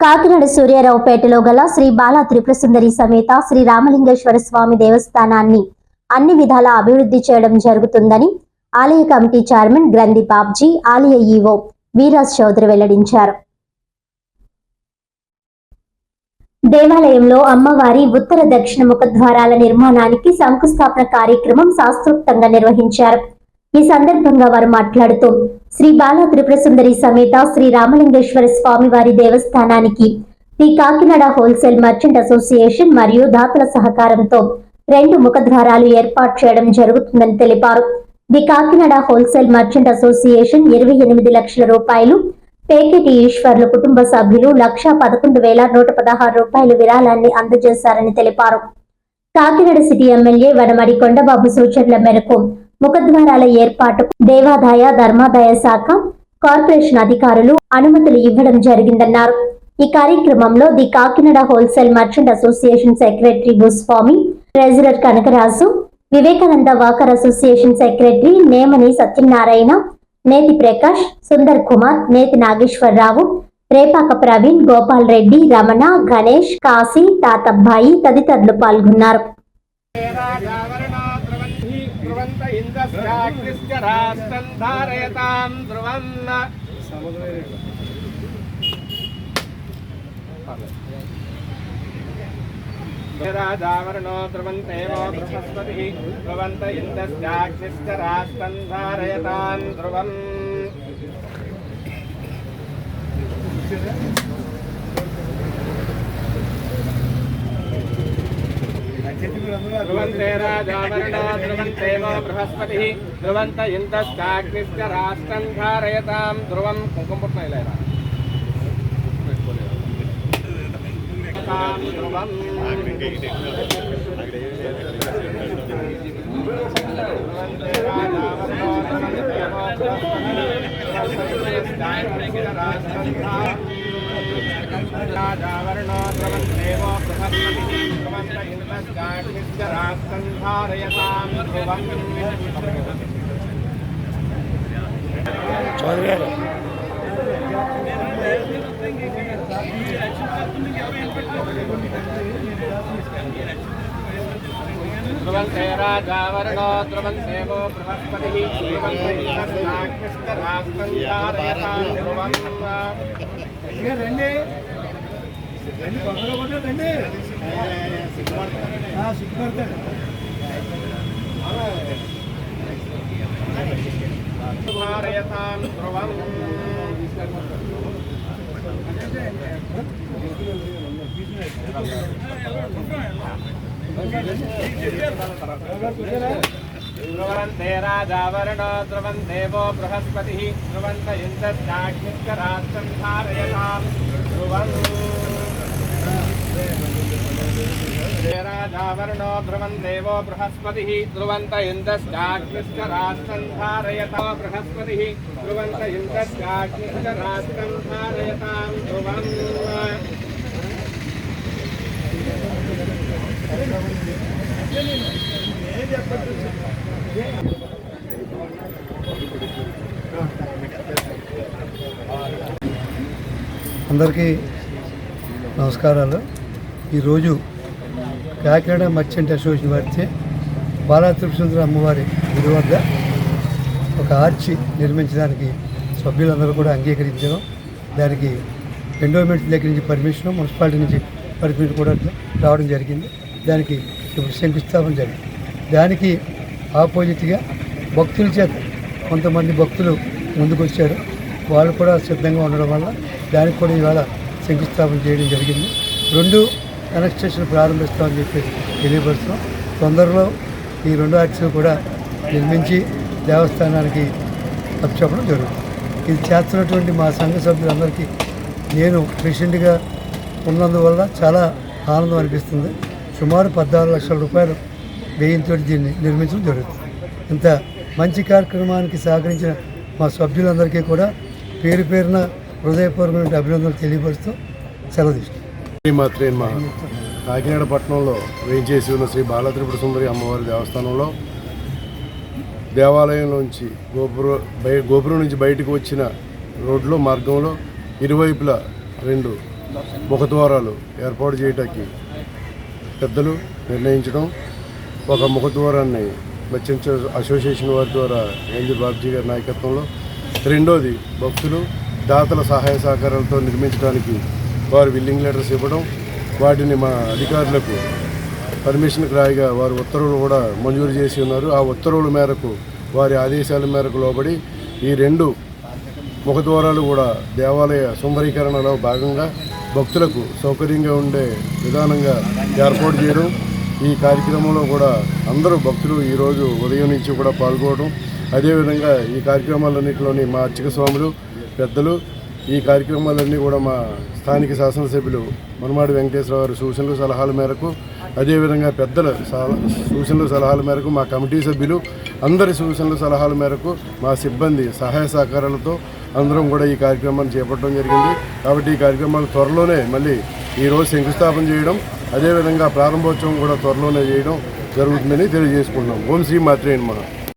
కాకినాడ సూర్యారావుపేటలో గల శ్రీ బాలా త్రిపుర సుందరి సమేత శ్రీ రామలింగేశ్వర స్వామి దేవస్థానాన్ని అన్ని విధాలా అభివృద్ధి చేయడం జరుగుతుందని ఆలయ కమిటీ చైర్మన్ గ్రంథి బాబ్జీ ఆలయ ఈవో వీరాజ్ చౌదరి వెల్లడించారు. దేవాలయంలో అమ్మవారి ఉత్తర దక్షిణ ముఖద్వారాల నిర్మాణానికి శంకుస్థాపన కార్యక్రమం శాస్త్రోక్తంగా నిర్వహించారు. ఈ సందర్భంగా వారు మాట్లాడుతూ శ్రీ బాల త్రిపుర సుందరి సమేత శ్రీ రామలింగేశ్వర స్వామి వారి దేవస్థానానికి the Kakinada wholesale merchant association మరియు దాతల సహకారంతో రెండు ముఖద్వారాలు ఏర్పాటు చేయడం జరుగుతుందని తెలిపారు. The Kakinada wholesale merchant association ఇరవై ఎనిమిది లక్షల రూపాయలు పేకెటి ఈశ్వర్లు కుటుంబ సభ్యులు లక్షా పదకొండు వేల నూట పదహారు రూపాయలు విరాళాన్ని అందజేశారని తెలిపారు. కాకినాడ సిటీ ఎమ్మెల్యే వనమడి కొండబాబు సూచనల మేరకు ముఖద్వారాల ఏర్పాటు దేవాదాయ ధర్మాదాయ శాఖ కార్పొరేషన్ అధికారులు అనుమతులు ఇవ్వడం జరిగిందన్నారు. ఈ కార్యక్రమంలో the Kakinada wholesale merchant association secretary Bhuswami treasurer Kanakaraju Vivekananda walker association secretary Nemani Satyanarayana Neti Prakash Sundar Kumar నేతి నాగేశ్వరరావు రేపాక ప్రవీణ్ గోపాల్ రెడ్డి రమణ గణేష్ కాశీ తాతబ్బాయి తదితరులు పాల్గొన్నారు. ధ్రువంత ఇంద్రశ్చాగ్నిశ్చరాష్టం ధారయతాం ధ్రువం రాజావరణో ధ్రువంతేవో బృహస్పతి ధ్రువంత ఇంద్రశ్చాగ్నిశ్చరాష్టం ధారయతాం ధ్రువం ధ్రువంతే రాజావరణో ధ్రువంతేవ బృహస్పతి ధ్రువంత ఇంద్రశ్చాగ్నిశ్చ రాష్ట్రం ధారయతాం ధ్రువం కుంకుమ పుట్టిన ఇలా రా. తాం ధ్రువం ధ్రువంతే రాజావరణో ధ్రువంతేవ బృహస్పతి రాష్ట్రం రాజావరణో ధ్రువంతేవో బృహస్పతి ధ్రువంత ఇంద్రశ్చాగ్నిశ్చ రాష్ట్రం ధారయతాం ధ్రువం ధ్రువంతే రాజావరణో ధ్రువంతేవో బృహస్పతి ధ్రువంత ఇంద్రశ్చాగ్నిశ్చ రాష్ట్రం ధారయతాం ధ్రువం రండి రండి కొత్తలో కొట్టారు రండి సిగ్గుపడతాడు ధారయతాం ధ్రువం ధ్రువంతే రాజావరణో ధ్రువందేవో బృహస్పతి ధ్రువంత ఇంద్రశ్చాగ్నిశ్చ రాష్ట్రం ధ్రువం రాజావరణో బృహస్పతి ధ్రువంత ఇంద్రశ్చాగ్నిశ్చ రాష్ట్రం ధారయతా బృహస్పతి ధ్రువంత ఇంద్రశ్చాగ్నిశ్చ రాష్ట్రం ధారయతాం ధ్రువం అందరికీ నమస్కారాలు. ఈరోజు కాకినాడ మర్చెంట్ అసోసియేషన్ వారిచే బాలా అమ్మవారి గుడి వద్ద ఒక ఆర్చి నిర్మించడానికి సభ్యులందరూ కూడా అంగీకరించడం దానికి ఎండోమెంట్ దగ్గర నుంచి పర్మిషన్ మున్సిపాలిటీ నుంచి పర్మిషన్ కూడా రావడం జరిగింది. దానికి ఇప్పుడు శంకుస్థాపన జరిగింది. దానికి ఆపోజిట్గా భక్తుల చేత కొంతమంది భక్తులు ముందుకొచ్చారు. వాళ్ళు కూడా సిద్ధంగా ఉండడం వల్ల దానికి కూడా ఇవాళ శంకుస్థాపన చేయడం జరిగింది. రెండు కన్స్ట్రక్షన్ ప్రారంభిస్తామని చెప్పి తెలియపరుస్తున్నాం. తొందరలో ఈ రెండో ఆర్ట్స్ కూడా నిర్మించి దేవస్థానానికి అప్పచెప్పడం జరుగుతుంది. ఇది చేస్తున్నటువంటి మా సంఘ సభ్యులందరికీ నేను ప్రెసిడెంట్గా ఉన్నందువల్ల చాలా ఆనందం అనిపిస్తుంది. సుమారు పద్నాలుగు లక్షల రూపాయలు వ్యయంతో దీన్ని నిర్మించడం జరుగుతుంది. ఇంత మంచి కార్యక్రమానికి సహకరించిన మా సభ్యులందరికీ కూడా పేరు పేరున హృదయపూర్వకమైన అభినందనలు తెలియపరుస్తూ సెలవు శ్రీమాత్రే మా కాకినాడ పట్టణంలో వేయించేసి ఉన్న శ్రీ బాలత్రిపుర సుందరి అమ్మవారి దేవస్థానంలో దేవాలయంలోంచి గోపురం బయ గోపురం నుంచి బయటకు వచ్చిన రోడ్లో మార్గంలో ఇరువైపులా రెండు ముఖద్వారాలు ఏర్పాటు చేయటానికి పెద్దలు నిర్ణయించడం ఒక ముఖద్వారాన్ని మత్స్యంచ అసోసియేషన్ వారి ద్వారా ఏంజల్ బాబ్జీ గారి నాయకత్వంలో రెండోది భక్తులు దాతల సహాయ సహకారాలతో నిర్మించడానికి వారు విల్లింగ్ లెటర్స్ ఇవ్వడం వాటిని మా అధికారులకు పర్మిషన్కి రాయిగా వారు ఉత్తర్వులు కూడా మంజూరు చేసి ఉన్నారు. ఆ ఉత్తర్వుల మేరకు వారి ఆదేశాల మేరకు లోబడి ఈ రెండు ముఖద్వారాలు కూడా దేవాలయ సుందరీకరణలో భాగంగా భక్తులకు సౌకర్యంగా ఉండే విధానంగా ఏర్పాటు చేయడం ఈ కార్యక్రమంలో కూడా అందరూ భక్తులు ఈరోజు ఉదయం నుంచి కూడా పాల్గొనడం. అదేవిధంగా ఈ కార్యక్రమాలన్నింటిలోని మా అర్చక స్వాములు పెద్దలు ఈ కార్యక్రమాలన్నీ కూడా మా స్థానిక శాసనసభ్యులు మనమాడి వెంకటేశ్వర గారి సూచనలు సలహాల మేరకు అదేవిధంగా పెద్దల సూచనలు సలహాల మేరకు మా కమిటీ సభ్యులు అందరి సూచనలు సలహాల మేరకు మా సిబ్బంది సహాయ సహకారాలతో అందరం కూడా ఈ కార్యక్రమాన్ని చేపట్టడం జరిగింది. కాబట్టి ఈ కార్యక్రమాలు త్వరలోనే మళ్ళీ ఈరోజు శంకుస్థాపన చేయడం అదేవిధంగా ప్రారంభోత్సవం కూడా త్వరలోనే చేయడం జరుగుతుందని తెలియజేసుకుంటున్నాం. ఓం శ్రీ మాత్రే మహా